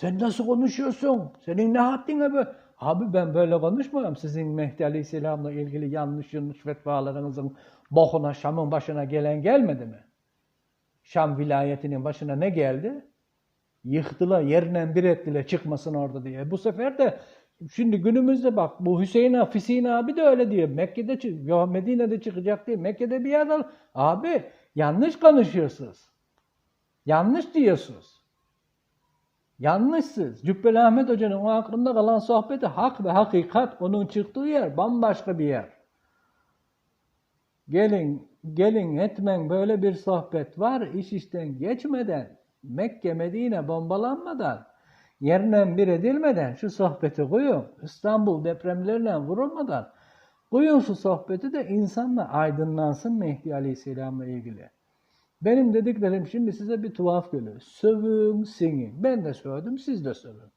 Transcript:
Sen nasıl konuşuyorsun? Senin ne haddine be? Abi ben böyle konuşmuyorum. Sizin Mehdi Aleyhisselam'la ilgili yanlış yanlış fetvalarınızın bokuna Şam'ın başına gelen gelmedi mi? Şam vilayetinin başına ne geldi? Yıktılar, yerine bir ettiler çıkmasın orada diye. Bu sefer de şimdi günümüzde bak bu Hüseyin Hüseyin abi de öyle diyor. Mekke'de çık, Medine'de çıkacak diye. Mekke'de bir yerde abi yanlış konuşuyorsunuz. Yanlış diyorsunuz. Yanlışsınız. Cübbeli Ahmet Hoca'nın o aklımda kalan sohbeti hak ve hakikat. Onun çıktığı yer bambaşka bir yer. Gelin, gelin etmen böyle bir sohbet var. iş işten geçmeden, Mekke, Medine bombalanmadan, yerine bir edilmeden şu sohbeti koyun. İstanbul depremlerine vurulmadan koyun şu sohbeti de insanla aydınlansın Mehdi Aleyhisselam'la ilgili. Benim dediklerim şimdi size bir tuhaf geliyor. Sövün, sinin. Ben de sövdüm, siz de sövün.